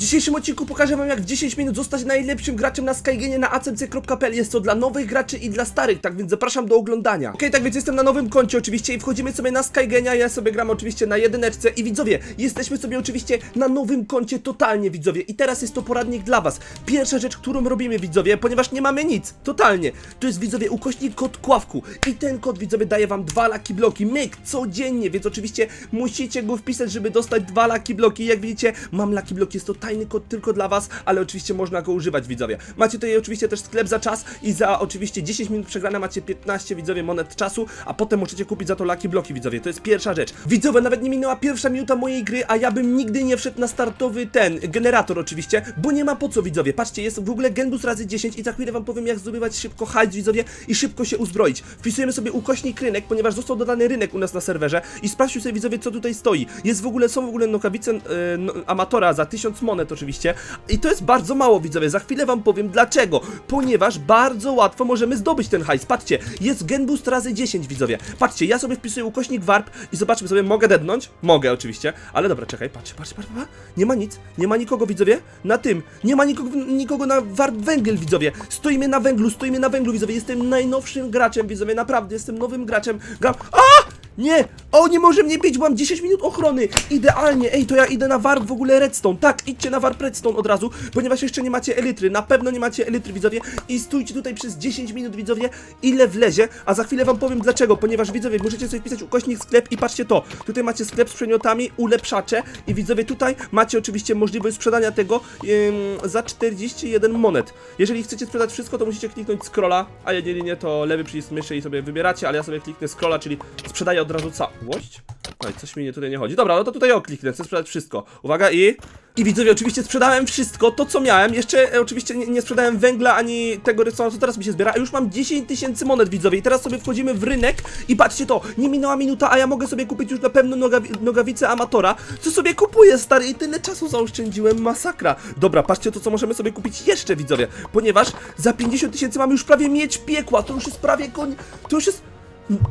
dzisiejszym odcinku pokażę wam jak w 10 minut zostać najlepszym graczem na Skygenie na acmc.pl. Jest to dla nowych graczy i dla starych, tak więc zapraszam do oglądania. Okej, tak więc jestem na nowym koncie oczywiście i wchodzimy sobie na Skygenia, ja sobie gram oczywiście na jedyneczce i widzowie, jesteśmy sobie oczywiście na nowym koncie totalnie widzowie. I teraz jest to poradnik dla was. Pierwsza rzecz, którą robimy widzowie, ponieważ nie mamy nic, totalnie, to jest widzowie ukośnik kod kławku. I ten kod widzowie daje wam dwa laki bloki, myk, codziennie, więc oczywiście musicie go wpisać, żeby dostać dwa laki bloki, jak widzicie, mam laki bloki, jest to tajny kod tylko dla was, ale oczywiście można go używać widzowie. Macie tutaj oczywiście też sklep za czas i za oczywiście 10 minut przegrane macie 15 widzowie monet czasu, a potem możecie kupić za to laki bloki widzowie, to jest pierwsza rzecz. Widzowie, nawet nie minęła pierwsza minuta mojej gry, a ja bym nigdy nie wszedł na startowy ten, generator oczywiście, bo nie ma po co widzowie, patrzcie, jest w ogóle Genbus razy 10 i za chwilę wam powiem jak zdobywać szybko hajs widzowie i szybko się uzbroić. Wpisujemy sobie ukośnik rynek, ponieważ został dodany rynek u nas na serwerze i sprawdźcie sobie widzowie co tutaj stoi. Jest w ogóle, są w ogóle nokawice no, amatora za 1000 monet oczywiście i to jest bardzo mało widzowie, za chwilę wam powiem dlaczego, ponieważ bardzo łatwo możemy zdobyć ten hajs. Patrzcie, jest Genboost razy 10 widzowie. Patrzcie, ja sobie wpisuję ukośnik warp i zobaczmy sobie, mogę dednąć? Mogę oczywiście, ale dobra, czekaj, patrzcie, patrzcie, patrzcie, patrzcie. nie ma nic, nie ma nikogo widzowie, na tym, nie ma nikogo, nikogo na warp węgiel widzowie, stoimy na węglu, stoimy na węglu widzowie, jestem najnowszym graczem widzowie, naprawdę, jestem nowym graczem, gram, a! Nie! O, nie może mnie bić, mam 10 minut ochrony! Idealnie! Ej, to ja idę na warp w ogóle redstone. Tak, idźcie na warp redstone od razu, ponieważ jeszcze nie macie elitry. Na pewno nie macie elitry, widzowie. I stójcie tutaj przez 10 minut, widzowie, ile wlezie. A za chwilę wam powiem dlaczego, ponieważ widzowie, możecie sobie wpisać ukośnik sklep i patrzcie to. Tutaj macie sklep z przedmiotami, ulepszacze i widzowie, tutaj macie oczywiście możliwość sprzedania tego ym, za 41 monet. Jeżeli chcecie sprzedać wszystko, to musicie kliknąć scrolla, a jeżeli nie, to lewy przycisk myszy i sobie wybieracie, ale ja sobie kliknę scrolla, czyli sprzedaję od razu całość. Oj, coś mi nie tutaj nie chodzi. Dobra, no to tutaj o kliknę, chcę sprzedać wszystko. Uwaga i... I widzowie, oczywiście sprzedałem wszystko, to co miałem. Jeszcze e, oczywiście nie, nie sprzedałem węgla ani tego rysoła, co teraz mi się zbiera. A już mam 10 tysięcy monet, widzowie. I teraz sobie wchodzimy w rynek i patrzcie to, nie minęła minuta, a ja mogę sobie kupić już na pewno nogawi nogawicę amatora. Co sobie kupuję, stary, i tyle czasu zaoszczędziłem, masakra. Dobra, patrzcie to, co możemy sobie kupić jeszcze, widzowie. Ponieważ za 50 tysięcy mamy już prawie mieć piekła, to już jest prawie koń... To już jest...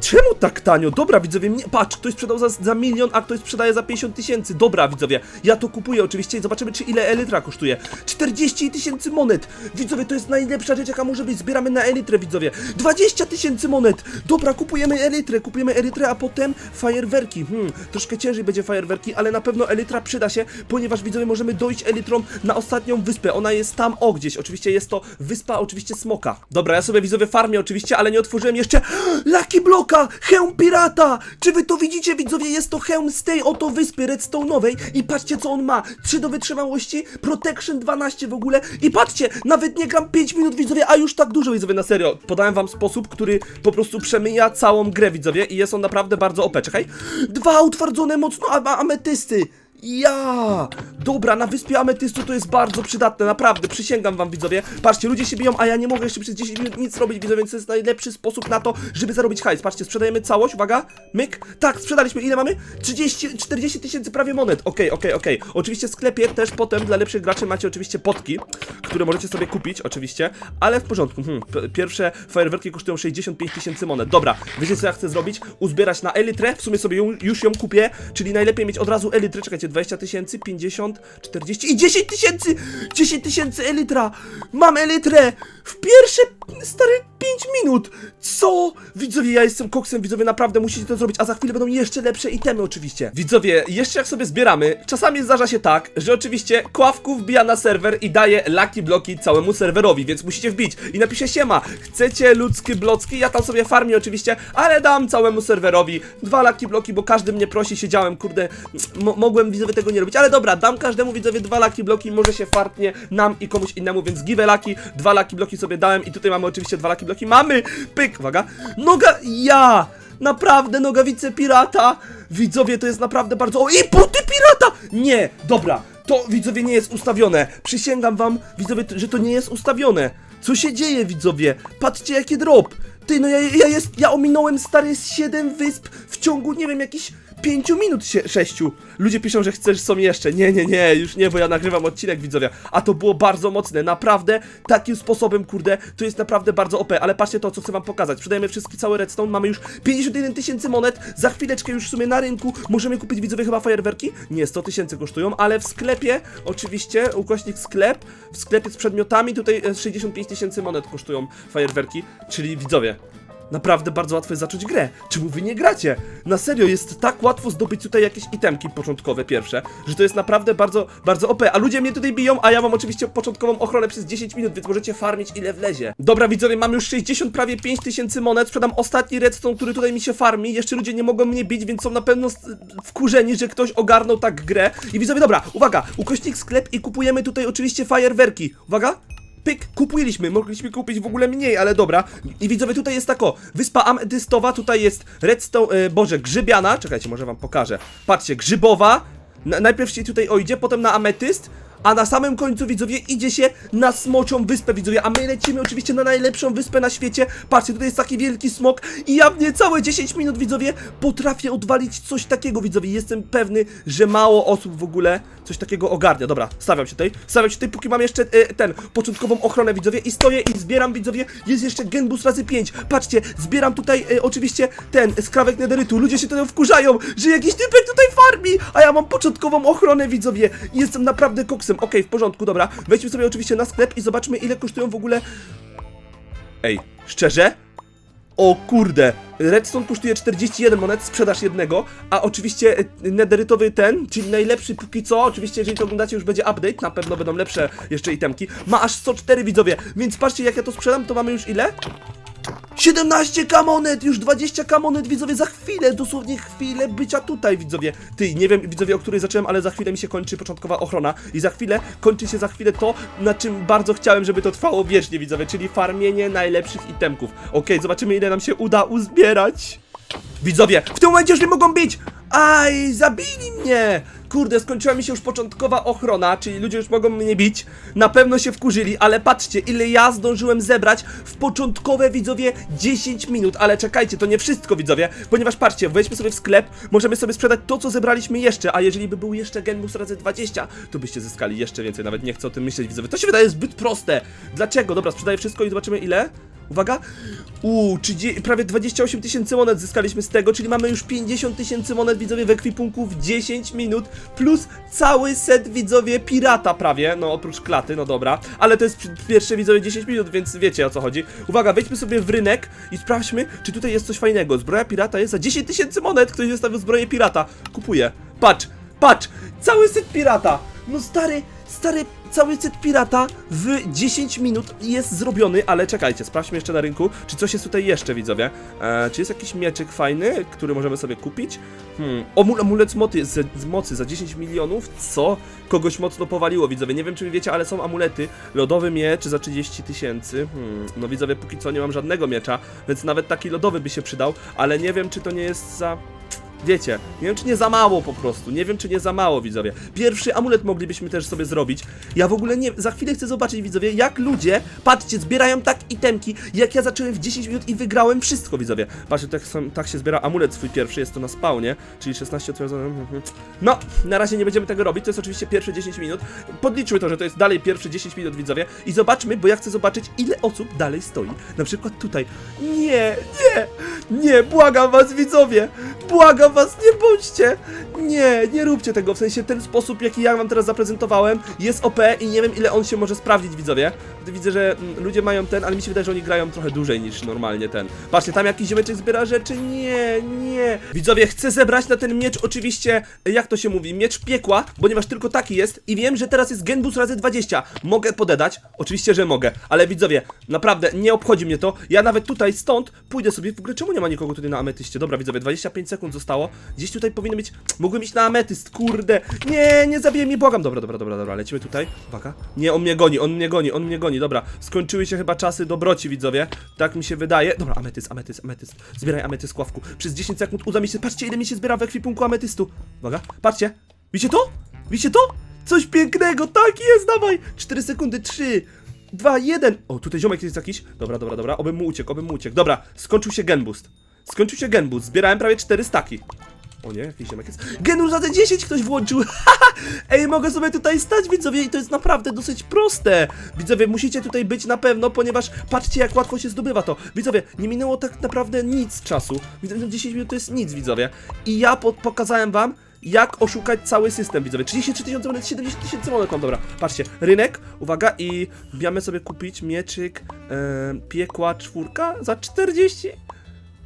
Czemu tak tanio? Dobra, widzowie, mnie, patrz, ktoś sprzedał za, za milion, a ktoś sprzedaje za 50 tysięcy. Dobra, widzowie, ja to kupuję oczywiście i zobaczymy, czy ile elitra kosztuje. 40 tysięcy monet! Widzowie, to jest najlepsza rzecz, jaka może być. Zbieramy na elitrę, widzowie. 20 tysięcy monet! Dobra, kupujemy elitrę, kupujemy elitrę, a potem fajerwerki. Hmm, troszkę ciężej będzie fajerwerki, ale na pewno elitra przyda się, ponieważ, widzowie, możemy dojść elitrą na ostatnią wyspę. Ona jest tam, o, gdzieś. Oczywiście jest to wyspa, oczywiście smoka. Dobra, ja sobie, widzowie, farmię oczywiście, ale nie otworzyłem jeszcze Lucky Bloka! Hełm pirata! Czy wy to widzicie, widzowie? Jest to hełm z tej oto wyspy redstone'owej i patrzcie, co on ma. 3 do wytrzymałości, protection 12 w ogóle i patrzcie, nawet nie gram 5 minut, widzowie, a już tak dużo, widzowie, na serio. Podałem wam sposób, który po prostu przemija całą grę, widzowie, i jest on naprawdę bardzo OP. Czekaj. Dwa utwardzone mocno am- ametysty! Ja! Dobra, na wyspie ametystu to jest bardzo przydatne, naprawdę, przysięgam wam widzowie. Patrzcie, ludzie się biją, a ja nie mogę jeszcze przez 10 minut nic robić, widzowie, więc to jest najlepszy sposób na to, żeby zarobić hajs. Patrzcie, sprzedajemy całość, uwaga, myk. Tak, sprzedaliśmy, ile mamy? 30, 40 tysięcy prawie monet. Okej, okej, okej. Oczywiście w sklepie też potem dla lepszych graczy macie oczywiście potki, które możecie sobie kupić, oczywiście, ale w porządku. Hmm, pierwsze fajerwerki kosztują 65 tysięcy monet. Dobra, wiecie co ja chcę zrobić? Uzbierać na elitrę, w sumie sobie ją, już ją kupię, czyli najlepiej mieć od razu elitrę, czekajcie, 20 tysięcy, 50, 40 i 10 tysięcy! 10 tysięcy elitra! Mam elitrę! W pierwsze, stary, 5 minut! Co? Widzowie, ja jestem koksem, widzowie, naprawdę musicie to zrobić, a za chwilę będą jeszcze lepsze itemy oczywiście. Widzowie, jeszcze jak sobie zbieramy, czasami zdarza się tak, że oczywiście Kławku wbija na serwer i daje lucky bloki całemu serwerowi, więc musicie wbić i napisze siema, chcecie ludzkie blocki? Ja tam sobie farmię oczywiście, ale dam całemu serwerowi dwa lucky bloki, bo każdy mnie prosi, siedziałem, kurde, mo- mogłem widzowie tego nie robić, ale dobra, dam każdemu widzowie dwa lucky bloki, może się fartnie nam i komuś innemu, więc give lucky, dwa lucky bloki sobie dałem i tutaj mamy oczywiście dwa lucky bloki, mamy, pyk, uwaga, noga, ja, naprawdę, nogawice pirata, widzowie, to jest naprawdę bardzo, o, i buty pirata, nie, dobra, to widzowie nie jest ustawione. Przysięgam wam, widzowie, że to nie jest ustawione. Co się dzieje, widzowie? Patrzcie, jaki drop. Ty, no ja, ja jest, ja ominąłem stary z 7 wysp w ciągu, nie wiem, jakichś 5 minut się, 6. Ludzie piszą, że chcesz są jeszcze. Nie, nie, nie, już nie, bo ja nagrywam odcinek widzowie. A to było bardzo mocne, naprawdę takim sposobem, kurde, to jest naprawdę bardzo OP, ale patrzcie to, co chcę wam pokazać. Sprzedajemy wszystkie cały redstone, mamy już 51 tysięcy monet, za chwileczkę już w sumie na rynku możemy kupić widzowie chyba fajerwerki? Nie, 100 tysięcy kosztują, ale w sklepie, oczywiście, ukośnik sklep, w sklepie z przedmiotami tutaj e, 65 tysięcy monet kosztują fajerwerki, czyli widzowie. Naprawdę bardzo łatwo jest zacząć grę. Czemu wy nie gracie? Na serio, jest tak łatwo zdobyć tutaj jakieś itemki początkowe pierwsze, że to jest naprawdę bardzo, bardzo OP. A ludzie mnie tutaj biją, a ja mam oczywiście początkową ochronę przez 10 minut, więc możecie farmić ile wlezie. Dobra widzowie, mam już 60 prawie 5 tysięcy monet, sprzedam ostatni redstone, który tutaj mi się farmi. Jeszcze ludzie nie mogą mnie bić, więc są na pewno wkurzeni, że ktoś ogarnął tak grę. I widzowie, dobra, uwaga, ukośnik sklep i kupujemy tutaj oczywiście fajerwerki. Uwaga, Pyk, kupiliśmy, mogliśmy kupić w ogóle mniej, ale dobra. I widzowie, tutaj jest tako, wyspa ametystowa, tutaj jest redstone, e, boże, grzybiana, czekajcie, może wam pokażę. Patrzcie, grzybowa, na, najpierw się tutaj ojdzie, potem na ametyst, a na samym końcu, widzowie, idzie się na smoczą wyspę, widzowie, a my lecimy oczywiście na najlepszą wyspę na świecie. Patrzcie, tutaj jest taki wielki smok i ja w niecałe 10 minut, widzowie, potrafię odwalić coś takiego, widzowie. Jestem pewny, że mało osób w ogóle coś takiego ogarnia. Dobra, stawiam się tutaj, stawiam się tutaj, póki mam jeszcze e, ten, początkową ochronę, widzowie, i stoję i zbieram, widzowie, jest jeszcze genbus razy 5. Patrzcie, zbieram tutaj e, oczywiście ten skrawek nederytu. Ludzie się tutaj wkurzają, że jakiś typek tutaj farmi, a ja mam początkową ochronę, widzowie. Jestem naprawdę koksem. Okej, w porządku, dobra. Wejdźmy sobie oczywiście na sklep i zobaczmy, ile kosztują w ogóle... Ej, szczerze? O kurde, Redstone kosztuje 41 monet, sprzedaż jednego, a oczywiście e, nederytowy ten, czyli najlepszy póki co, oczywiście jeżeli to oglądacie już będzie update, na pewno będą lepsze jeszcze itemki, ma aż 104 widzowie, więc patrzcie jak ja to sprzedam, to mamy już ile? 17 kamonet, już 20 kamonet, widzowie, za chwilę, dosłownie chwilę bycia tutaj, widzowie. Ty, nie wiem, widzowie, o której zacząłem, ale za chwilę mi się kończy początkowa ochrona i za chwilę kończy się za chwilę to, na czym bardzo chciałem, żeby to trwało wiecznie, widzowie, czyli farmienie najlepszych itemków. Okej, zobaczymy, ile nam się uda uzbierać. Widzowie, w tym momencie już nie mogą bić! Aj, zabili mnie! Kurde, skończyła mi się już początkowa ochrona, czyli ludzie już mogą mnie bić. Na pewno się wkurzyli, ale patrzcie, ile ja zdążyłem zebrać w początkowe, widzowie, 10 minut. Ale czekajcie, to nie wszystko, widzowie, ponieważ patrzcie, wejdźmy sobie w sklep, możemy sobie sprzedać to, co zebraliśmy jeszcze, a jeżeli by był jeszcze Genbus razy 20, to byście zyskali jeszcze więcej, nawet nie chcę o tym myśleć, widzowie. To się wydaje zbyt proste. Dlaczego? Dobra, sprzedaję wszystko i zobaczymy ile. Uwaga! Uuu, prawie 28 tysięcy monet zyskaliśmy z tego, czyli mamy już 50 tysięcy monet widzowie w ekwipunku w 10 minut, plus cały set widzowie pirata prawie, no oprócz klaty, no dobra, ale to jest pierwsze widzowie 10 minut, więc wiecie o co chodzi. Uwaga, wejdźmy sobie w rynek i sprawdźmy, czy tutaj jest coś fajnego. Zbroja pirata jest za 10 tysięcy monet, ktoś zostawił zbroję pirata. Kupuję. Patrz, patrz, cały set pirata. No stary, stary, cały set pirata w 10 minut jest zrobiony, ale czekajcie, sprawdźmy jeszcze na rynku, czy coś jest tutaj jeszcze, widzowie. E, czy jest jakiś mieczyk fajny, który możemy sobie kupić? Hmm, amulet z mocy, z, z mocy za 10 milionów, co? Kogoś mocno powaliło, widzowie. Nie wiem, czy wiecie, ale są amulety. Lodowy miecz za 30 tysięcy. Hmm, no widzowie, póki co nie mam żadnego miecza, więc nawet taki lodowy by się przydał, ale nie wiem, czy to nie jest za... Wiecie, nie wiem czy nie za mało po prostu, nie wiem czy nie za mało widzowie. Pierwszy amulet moglibyśmy też sobie zrobić. Ja w ogóle nie, za chwilę chcę zobaczyć widzowie, jak ludzie, patrzcie, zbierają tak itemki, jak ja zacząłem w 10 minut i wygrałem wszystko widzowie. Patrzcie, tak, tak się zbiera amulet swój pierwszy, jest to na spawnie, czyli 16 otwierdzonych. mhm. No, na razie nie będziemy tego robić, to jest oczywiście pierwsze 10 minut. Podliczmy to, że to jest dalej pierwsze 10 minut widzowie i zobaczmy, bo ja chcę zobaczyć ile osób dalej stoi. Na przykład tutaj. Nie, nie, nie, błagam was widzowie, błagam was, nie bądźcie! Nie, nie róbcie tego, w sensie ten sposób, jaki ja wam teraz zaprezentowałem, jest OP i nie wiem ile on się może sprawdzić, widzowie. Widzę, że mm, ludzie mają ten, ale mi się wydaje, że oni grają trochę dłużej niż normalnie ten. Patrzcie, tam jakiś ziomeczek zbiera rzeczy, nie, nie. Widzowie, chcę zebrać na ten miecz oczywiście, jak to się mówi, miecz piekła, ponieważ tylko taki jest i wiem, że teraz jest genbus razy 20. Mogę podedać? Oczywiście, że mogę, ale widzowie, naprawdę nie obchodzi mnie to. Ja nawet tutaj stąd pójdę sobie, w ogóle czemu nie ma nikogo tutaj na ametyście? Dobra, widzowie, 25 sekund zostało. Gdzieś tutaj powinno być, mogłem iść na ametyst, kurde. Nie, nie zabiję mnie, błagam. Dobra, dobra, dobra, dobra, lecimy tutaj. Uwaga. Nie, on mnie goni, on mnie goni, on mnie goni. Dobra, skończyły się chyba czasy dobroci, widzowie. Tak mi się wydaje. Dobra, ametyst, ametyst, ametyst. Zbieraj ametyst, Kławku. Przez 10 sekund uda mi się, patrzcie ile mi się zbiera w ekwipunku ametystu. Uwaga, patrzcie. Widzicie to? Widzicie to? Coś pięknego, tak jest, dawaj! 4 sekundy, 3, 2, 1. O, tutaj ziomek jest jakiś. Dobra, dobra, dobra, obym mu uciekł, obym mu uciekł. Dobra, skończył się genboost. Skończył się genboost, zbierałem prawie 4 staki. O nie, jakiś ziomek jest. Genus za 10 ktoś włączył. Ej, mogę sobie tutaj stać, widzowie, i to jest naprawdę dosyć proste. Widzowie, musicie tutaj być na pewno, ponieważ patrzcie, jak łatwo się zdobywa to. Widzowie, nie minęło tak naprawdę nic czasu. Widzowie, 10 minut to jest nic, widzowie. I ja po pokazałem wam, jak oszukać cały system, widzowie. 33 tysiące monet, 70 tysięcy monet dobra. Patrzcie, rynek, uwaga, i biamy sobie kupić mieczyk e, piekła czwórka za 40.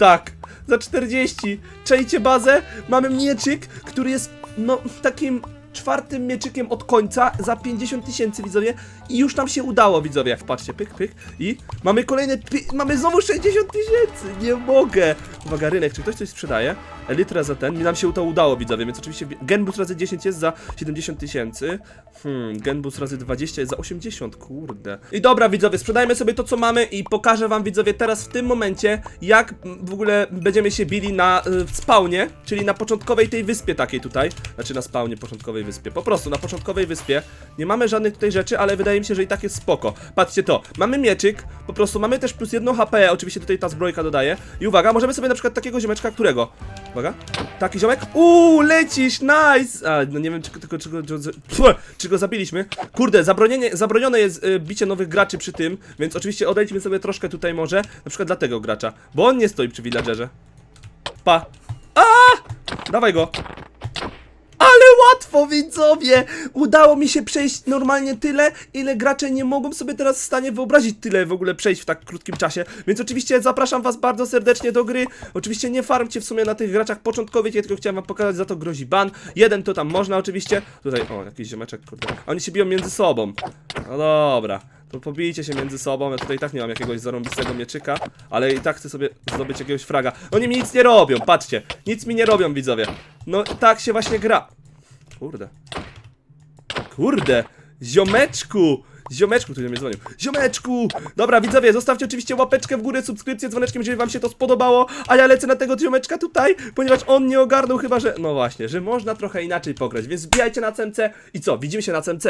Tak, za 40. Czejcie bazę, mamy mieczyk, który jest, no, takim czwartym mieczykiem od końca za 50 tysięcy, widzowie. I już nam się udało, widzowie. Patrzcie, pyk, pyk. I mamy kolejne, mamy znowu 60 tysięcy. Nie mogę. Uwaga, rynek, czy ktoś coś sprzedaje? Elytra za ten, mi nam się to udało, widzowie, więc oczywiście Genbus razy 10 jest za 70 tysięcy. Hmm, Genbus razy 20 jest za 80, kurde. I dobra, widzowie, sprzedajmy sobie to, co mamy i pokażę wam, widzowie, teraz w tym momencie, jak w ogóle będziemy się bili na y, spawnie, czyli na początkowej tej wyspie takiej tutaj. Znaczy na spawnie początkowej wyspie. Po prostu na początkowej wyspie. Nie mamy żadnych tutaj rzeczy, ale wydaje mi się, że i tak jest spoko. Patrzcie to, mamy mieczyk, po prostu mamy też plus jedno HP, oczywiście tutaj ta zbrojka dodaje. I uwaga, możemy sobie na przykład takiego ziomeczka, którego? Uwaga. Taki ziomek. Uuu, lecisz, nice! A, no nie wiem, czy, tylko, czy, go- czy, go zabiliśmy. Kurde, zabronienie, zabronione jest y, bicie nowych graczy przy tym, więc oczywiście odejdźmy sobie troszkę tutaj może, na przykład dla tego gracza, bo on nie stoi przy villagerze. Pa. A! Dawaj go. Ale łatwo, widzowie! Udało mi się przejść normalnie tyle, ile gracze nie mogą sobie teraz w stanie wyobrazić tyle w ogóle przejść w tak krótkim czasie. Więc oczywiście zapraszam was bardzo serdecznie do gry. Oczywiście nie farmcie w sumie na tych graczach początkowych, ja tylko chciałem wam pokazać, za to grozi ban. Jeden to tam można oczywiście. Tutaj, o, jakiś ziomeczek, kurde. Oni się biją między sobą. No dobra. To pobijcie się między sobą, ja tutaj i tak nie mam jakiegoś zarąbistego mieczyka, ale i tak chcę sobie zdobyć jakiegoś fraga. Oni mi nic nie robią, patrzcie, nic mi nie robią widzowie. No tak się właśnie gra. Kurde. Kurde, ziomeczku! Ziomeczku, który mnie dzwonił. Ziomeczku! Dobra, widzowie, zostawcie oczywiście łapeczkę w górę, subskrypcję, dzwoneczkiem, jeżeli wam się to spodobało, a ja lecę na tego ziomeczka tutaj, ponieważ on nie ogarnął chyba, że... No właśnie, że można trochę inaczej pograć, więc wbijajcie na CMC i co, widzimy się na CMC.